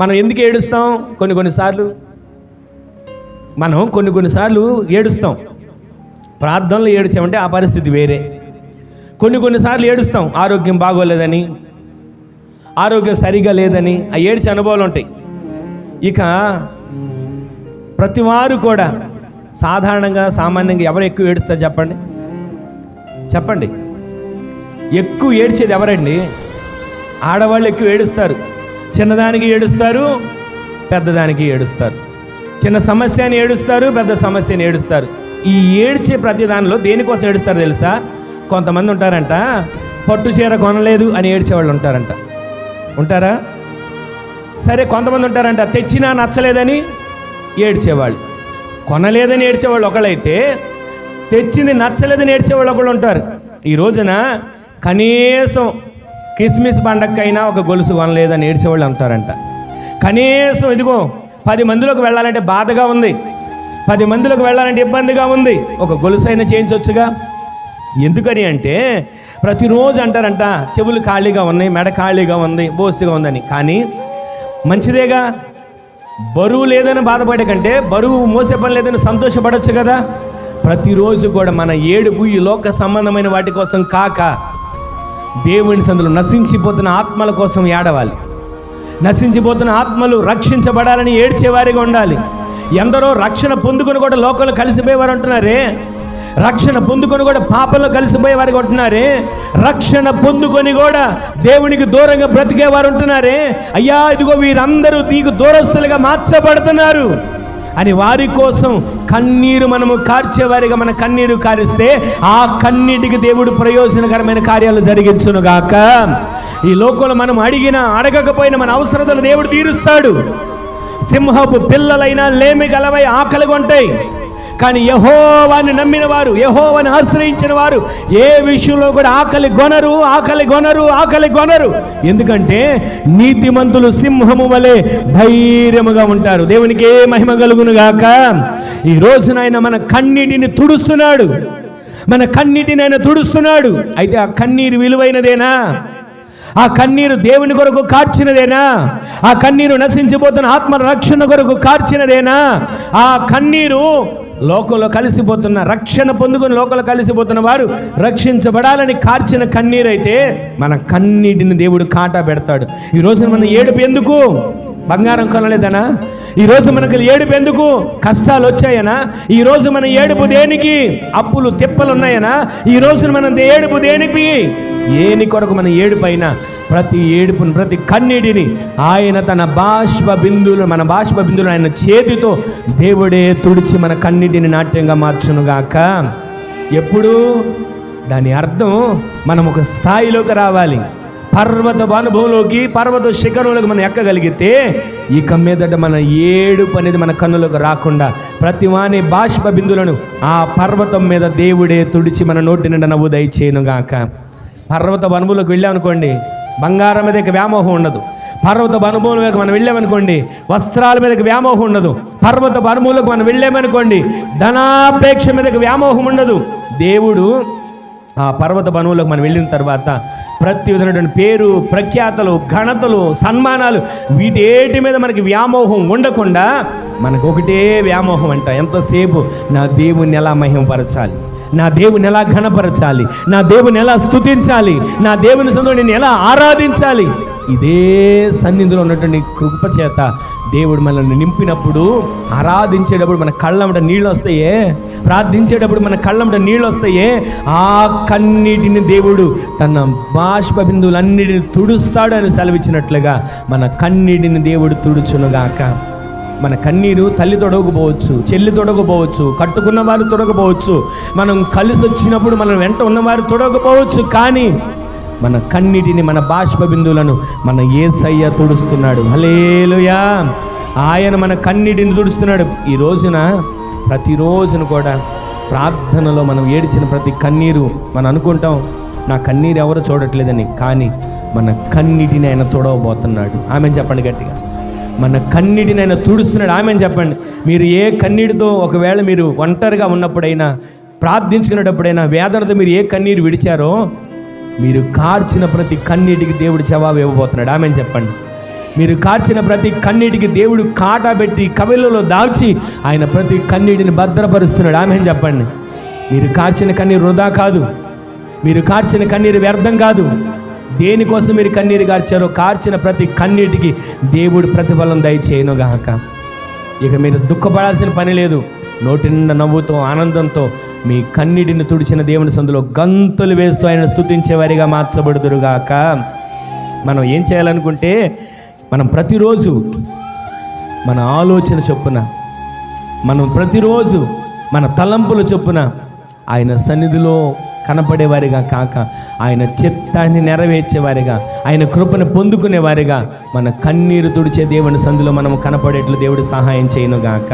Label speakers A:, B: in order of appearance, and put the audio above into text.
A: మనం ఎందుకు ఏడుస్తాం? కొన్ని కొన్నిసార్లు మనం కొన్ని కొన్నిసార్లు ఏడుస్తాం. ప్రార్థనలు ఏడ్చామంటే ఆ పరిస్థితి వేరే. కొన్ని కొన్నిసార్లు ఏడుస్తాం ఆరోగ్యం బాగోలేదని ఆరోగ్యం సరిగా లేదని ఆ ఏడ్చే అనుభవాలు ఉంటాయి. ఇక ప్రతివారు కూడా సాధారణంగా సామాన్యంగా ఎవరు ఎక్కువ ఏడుస్తారు చెప్పండి? చెప్పండి. ఎక్కువ ఏడ్చేది ఎవరండి? ఆడవాళ్ళు ఎక్కువ ఏడుస్తారు. చిన్నదానికి ఏడుస్తారు పెద్దదానికి ఏడుస్తారు. చిన్న సమస్యని ఏడుస్తారు పెద్ద సమస్యని ఏడుస్తారు. ఈ ఏడ్చే ప్రతి దానిలో దేనికోసం ఏడుస్తారు తెలుసా? కొంతమంది ఉంటారంట పట్టు చీర కొనలేదు అని ఏడ్చేవాళ్ళు ఉంటారంట. ఉంటారా? సరే కొంతమంది ఉంటారంట తెచ్చినా నచ్చలేదని ఏడ్చేవాళ్ళు. కొనలేదని ఏడ్చేవాళ్ళు ఒకళ్ళైతే తెచ్చింది నచ్చలేదని ఏడ్చేవాళ్ళు ఒకళ్ళు ఉంటారు. ఈ రోజున కనీసం కిస్మిస్ పండక్కైనా ఒక గొలుసు కొనలేదని ఏడ్చేవాళ్ళు అంటారంట. కనీసం ఇదిగో పది మందిలోకి వెళ్ళాలంటే బాధగా ఉంది. పది మందిలోకి వెళ్ళాలంటే ఇబ్బందిగా ఉంది. ఒక గొలుసైనా చేయించవచ్చుగా ఎందుకని అంటే ప్రతిరోజు అంటారంట చెవులు ఖాళీగా ఉన్నాయి మెడ ఖాళీగా ఉంది బోసుగా ఉందని. కానీ మంచిదేగా? బరువు లేదని బాధపడే కంటే బరువు మోసే పని లేదని సంతోషపడవచ్చు కదా? ప్రతిరోజు కూడా మన ఏడుపు ఈ లోక సంబంధమైన వాటి కోసం కాక దేవుని సందులో నశించిపోతున్న ఆత్మల కోసం ఏడవాలి. నశించిపోతున్న ఆత్మలు రక్షించబడాలని ఏడ్చేవారిగా ఉండాలి. ఎందరో రక్షణ పొందుకొని కూడా లోకంలో కలిసిపోయేవారు అంటున్నారే రక్షణ పొందుకొని కూడా పాపంలో కలిసిపోయేవారు ఉంటున్నారే? రక్షణ పొందుకొని కూడా దేవునికి దూరంగా బ్రతికేవారు ఉంటున్నారే? అయ్యా ఇదిగో వీరందరూ నీకు దూరస్తులుగా మార్చబడుతున్నారు. అని వారి కోసం కన్నీరు మనము కార్చేవారిగా మన కన్నీరు కారిస్తే ఆ కన్నీటికి దేవుడు ప్రయోజనకరమైన కార్యాలు జరిగించునుగాక. ఈ లోకంలో మనం అడిగినా అడగకపోయినా మన అవసరతలు దేవుడు తీరుస్తాడు. సింహపు పిల్లలైనా లేమి గలవై ఆకలిగా ఉంటాయి కానీ యహోవాని నమ్మిన వారు యహోవాని ఆశ్రయించిన వారు ఏ విషయంలో కూడా ఆకలి గొనరు ఆకలి గొనరు ఆకలి గొనరు. ఎందుకంటే నీతిమంతులు సింహము వలె ధైర్యముగా ఉంటారు. దేవునికి ఏ మహిమ కలుగును గాక? ఈ రోజున ఆయన మన కన్నీటిని తుడుస్తున్నాడు. మన కన్నీటిని ఆయన తుడుస్తున్నాడు. అయితే ఆ కన్నీరు విలువైనదేనా? ఆ కన్నీరు దేవుని కొరకు కార్చినదేనా? ఆ కన్నీరు నశించిపోతున్న ఆత్మ రక్షణ కొరకు కార్చినదేనా? ఆ కన్నీరు లోకంలో కలిసిపోతున్న రక్షణ పొందుకుని లోకంలో కలిసిపోతున్న వారు రక్షించబడాలని కార్చిన కన్నీరైతే మన కన్నీటిని దేవుడు కాటా పెడతాడు. ఈ రోజున మన ఏడుపు ఎందుకు? బంగారం కొనలేదనా? ఈరోజు మనకు ఏడుపు ఎందుకు? కష్టాలు వచ్చాయనా? ఈరోజు మన ఏడుపు దేనికి? అప్పులు తిప్పలు ఉన్నాయనా? ఈ రోజున మన ఏడుపు దేనికి? ఏని కొరకు మన ఏడుపైన ప్రతి ఏడుపును ప్రతి కన్నీటిని ఆయన తన బాష్ప బిందువులు మన బాష్ప బిందువులు ఆయన చేతితో దేవుడే తుడిచి మన కన్నీటిని నాట్యంగా మార్చునుగాక. ఎప్పుడు? దాని అర్థం మనం ఒక స్థాయిలోకి రావాలి. పర్వత అనుభవంలోకి పర్వత శిఖరంలోకి మనం ఎక్కగలిగితే ఇక మీదట మన ఏడుపు అనేది మన కన్నులకు రాకుండా ప్రతి వాని బాష్ప బిందులను ఆ పర్వతం మీద దేవుడే తుడిచి మన నోటి నిండా నవ్వు దయచేయనుగాక. పర్వత అనుభవంలోకి వెళ్ళామనుకోండి బంగారం మీదకి వ్యామోహం ఉండదు. పర్వత అనుభవం మీద మనం వెళ్ళామనుకోండి వస్త్రాల మీదకి వ్యామోహం ఉండదు. పర్వత అనుభవంలోకి మనం వెళ్ళామనుకోండి ధనాపేక్ష మీదకి వ్యామోహం ఉండదు. దేవుడు ఆ పర్వత బనువులకు మనం వెళ్ళిన తర్వాత ప్రతి విధమైనటువంటి పేరు ప్రఖ్యాతలు ఘనతలు సన్మానాలు వీటేటి మీద మనకి వ్యామోహం ఉండకుండా మనకు ఒకటే వ్యామోహం అంట. ఎంతసేపు నా దేవుణ్ణి ఎలా మహిమపరచాలి? నా దేవుని ఎలా ఘనపరచాలి? నా దేవుని ఎలా స్తుతించాలి? నా దేవుని సందులో నేను ఎలా ఆరాధించాలి? ఇదే సన్నిధిలో ఉన్నటువంటి కృప చేత దేవుడు మనల్ని నింపినప్పుడు ఆరాధించేటప్పుడు మన కళ్ళమట నీళ్ళు వస్తాయే? ప్రార్థించేటప్పుడు మన కళ్ళమట నీళ్ళు వస్తాయే? ఆ కన్నీటిని దేవుడు తన బాష్ప బిందువులన్నిటిని తుడుస్తాడు అని సెలవిచ్చినట్లుగా మన కన్నీటిని దేవుడు తుడుచునుగాక. మన కన్నీరు తల్లి తొడగపోవచ్చు చెల్లి తొడగపోవచ్చు కట్టుకున్న వారు తొడగపోవచ్చు మనం కలిసి వచ్చినప్పుడు మన వెంట ఉన్నవారు తొడగపోవచ్చు కానీ మన కన్నీటిని మన బాష్ప బిందువులను మన ఏసయ్య తుడుస్తున్నాడు. హలేలుయా ఆయన మన కన్నీటిని తుడుస్తున్నాడు. ఈ రోజున ప్రతిరోజున కూడా ప్రార్థనలో మనం ఏడ్చిన ప్రతి కన్నీరు మనం అనుకుంటాం నా కన్నీరు ఎవరు చూడట్లేదని కానీ మన కన్నీటిని ఆయన తొడవబోతున్నాడు. ఆమె చెప్పండి గట్టిగా. మన కన్నీటినైనా తుడుస్తున్నాడు. ఆమె చెప్పండి. మీరు ఏ కన్నీటితో ఒకవేళ మీరు ఒంటరిగా ఉన్నప్పుడైనా ప్రార్థించుకునేటప్పుడైనా వేదనతో మీరు ఏ కన్నీరు విడిచారో మీరు కార్చిన ప్రతి కన్నీటికి దేవుడు జవాబు ఇవ్వబోతున్నాడు. ఆమె చెప్పండి. మీరు కార్చిన ప్రతి కన్నీటికి దేవుడు కాటా పెట్టి కవిలలో దాల్చి ఆయన ప్రతి కన్నీటిని భద్రపరుస్తున్నాడు. ఆమె చెప్పండి. మీరు కార్చిన కన్నీరు వృధా కాదు. మీరు కార్చిన కన్నీరు వ్యర్థం కాదు. దేనికోసం మీరు కన్నీరు కార్చారో కార్చిన ప్రతి కన్నీటికి దేవుడు ప్రతిఫలం దయచేయనుగాక ఇక మీరు దుఃఖపడాల్సిన పని లేదు. నోటి నిండా నవ్వుతో ఆనందంతో మీ కన్నీటిని తుడిచిన దేవుని సందులో గంతులు వేస్తూ ఆయన స్తుతించేవారిగా మార్చబడుదురుగాక మనం ఏం చేయాలనుకుంటే మనం ప్రతిరోజు మన ఆలోచన చొప్పున మనం ప్రతిరోజు మన తలంపుల చొప్పున ఆయన సన్నిధిలో కనపడేవారిగా కాక ఆయన చిత్తాన్ని నెరవేర్చేవారిగా ఆయన కృపను పొందుకునేవారిగా మన కన్నీరు తుడిచే దేవుని సందులో మనం కనపడేట్లు దేవుడు సహాయం చేయనుగాక.